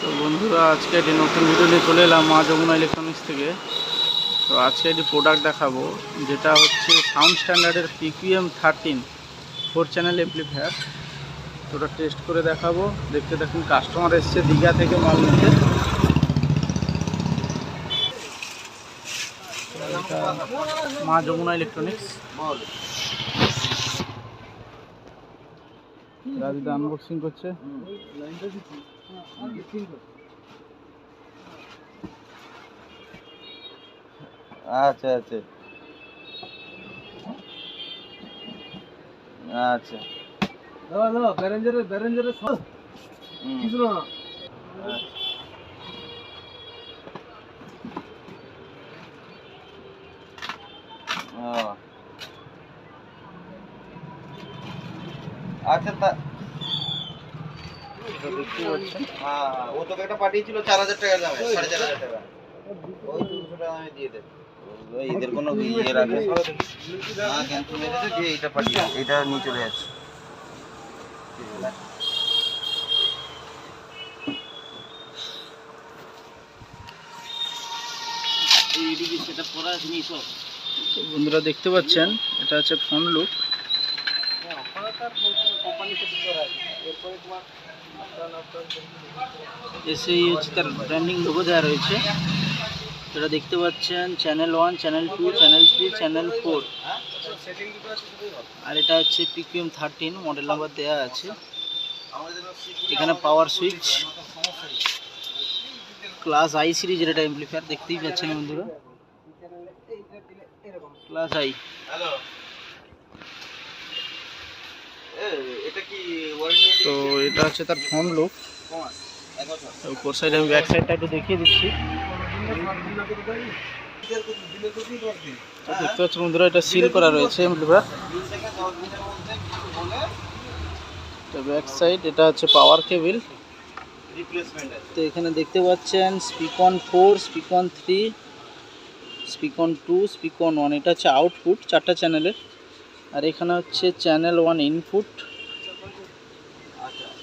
তো বন্ধুরা, আজকে একটি নতুন ভিডিও নিয়ে চলে এলাম মা যমুনা ইলেকট্রনিক্স থেকে। তো আজকে একটি প্রোডাক্ট দেখাবো, যেটা হচ্ছে sound স্ট্যান্ডার্ডের PKM thirteen four channel amplifier তো ওটা টেস্ট করে দেখাবো, দেখতে দেখুন কাস্টমার এসছে দীঘা থেকে মাল নিতে। মা যমুনা ইলেকট্রনিক্স রাজুদা আনবক্সিং করছে। আচ্ছা আচ্ছা। আচ্ছা। দাদা দাদা ব্যারেঞ্জারে ব্যারেঞ্জারে সব কিছু না ও। আচ্ছা তা দেখতে পাচ্ছেন। হ্যাঁ ও তোকে একটা পাঠিয়েছিল চার হাজার টাকা দামে সাড়ে চার হাজার টাকা। ওই দুশো টাকা আমি দিয়ে দেব। এদের কোনো ইয়ে রাখে হ্যাঁ ক্যান্সেল হয়ে গেছে দিয়ে পাঠিয়ে এইটা নিয়ে চলে যাচ্ছে। বন্ধুরা দেখতে পাচ্ছেন এটা হচ্ছে ফোন লুক। এসেই হচ্ছে তার ব্র্যান্ডিং লোগো দেওয়া রয়েছে। এটা দেখতে পাচ্ছেন channel one channel two channel three channel four আর এটা হচ্ছে পিকিউএম থার্টিন মডেল নাম্বার দেওয়া আছে। এখানে পাওয়ার সুইচ ক্লাস আই সিরিজের এটা এমপ্লিফায়ার দেখতেই পাচ্ছেন বন্ধুরা। ক্লাস আই এটা কি তো এটা হচ্ছে তার ফোন লুক উপর সাইডে আমি ব্যাক সাইডটা একটু দেখিয়ে দিচ্ছি। দেখতে পাচ্ছেন বন্ধুরা, এটা সিল করা রয়েছে তো ব্যাক সাইড এটা হচ্ছে পাওয়ার কেবিল তো এখানে দেখতে পাচ্ছেন speakon four speakon three speakon two speakon one এটা হচ্ছে আউটপুট চারটা চ্যানেলের আর এখানে হচ্ছে channel one input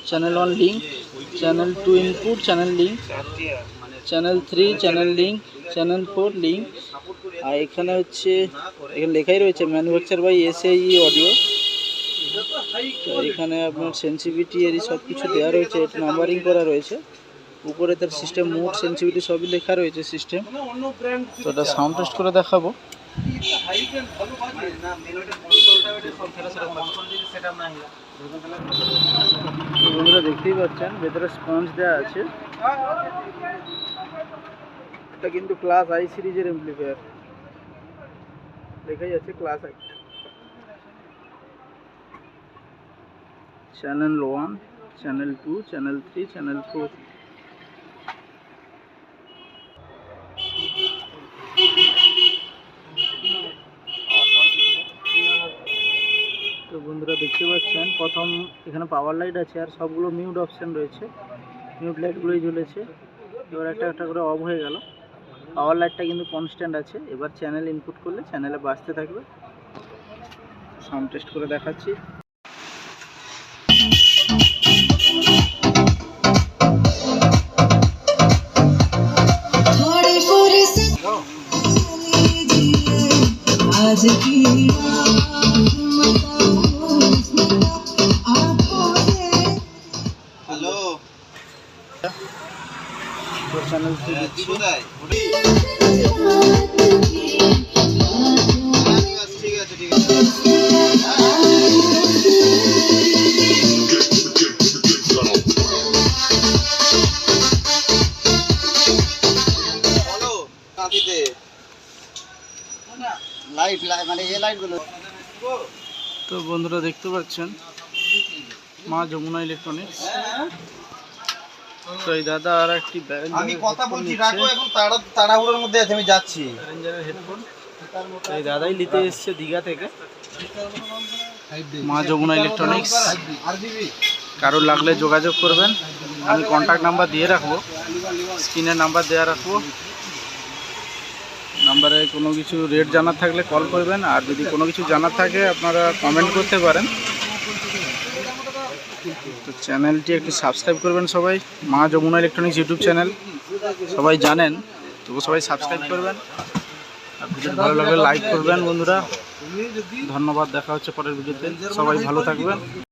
channel one link channel two input channel link channel three channel link channel four link আর এখানে হচ্ছে, এখানে লেখাই রয়েছে ম্যানুফ্যাকচার বাই এসএই অডিও এখানে আপনার সেন্সিভিটি এর সব কিছু দেওয়া রয়েছে এটা নাম্বারিং করা রয়েছে। উপরে তার সিস্টেম মোড সেন্সিভিটি সবই লেখা রয়েছে সিস্টেম তো এটা সাউন্ড টেস্ট করে দেখাবো। হাই ব্র্যান্ড ভালো বাজে না মেনুটা কন্ট্রোলটা ওটা সব ফেরা সেটা কন্ট্রোল যদি সেটআপ না হয় তো বন্ধুরা দেখতেই পাচ্ছেন, ভেতরে স্পঞ্জ দেওয়া আছে। এটা কিন্তু ক্লাস আই সিরিজের এমপ্লিফায়ার লেখাই আছে class I channel one channel two channel three channel four তো বন্ধুরা দেখতে পাচ্ছেন, প্রথম এখানে পাওয়ার লাইট আছে আর সবগুলো মিউট অপশন রয়েছে। মিউট লাইটগুলোই জ্বলেছে। এবার একটা একটা করে অফ হয়ে গেল। পাওয়ার লাইটটা কিন্তু কনস্ট্যান্ট আছে। এবার চ্যানেল ইনপুট করলে চ্যানেলে বাঁচতে থাকবে। সাউন্ড টেস্ট করে দেখাচ্ছি। তো বন্ধুরা দেখতে পাচ্ছেন মা যমুনা ইলেকট্রনিক্স তো এই দাদা আর একটি আমি কথা বলছি রাখো এখন তাড়া তাড়াহুড়োর মধ্যে আছে আমি যাচ্ছি। হেডফোন এই দাদাই নিতে এসছে দীঘা থেকে। মা যমুনা ইলেকট্রনিক্স কারোর লাগলে যোগাযোগ করবেন। আমি কন্ট্যাক্ট নাম্বার দিয়ে রাখব। স্ক্রিনের নাম্বার দেওয়া রাখব। নাম্বারে কোনো কিছু রেট জানার থাকলে কল করবেন। আর যদি কোনো কিছু জানার থাকে আপনারা কমেন্ট করতে পারেন। তো চ্যানেলটি একটু সাবস্ক্রাইব করবেন সবাই। মা যমুনা ইলেকট্রনিক্স ইউটিউব চ্যানেল সবাই জানেন তবু সবাই সাবস্ক্রাইব করবেন। আর ভিডিও ভালো লাগলে লাইক করবেন বন্ধুরা। ধন্যবাদ, দেখা হচ্ছে পরের ভিডিওতে। সবাই ভালো থাকবেন।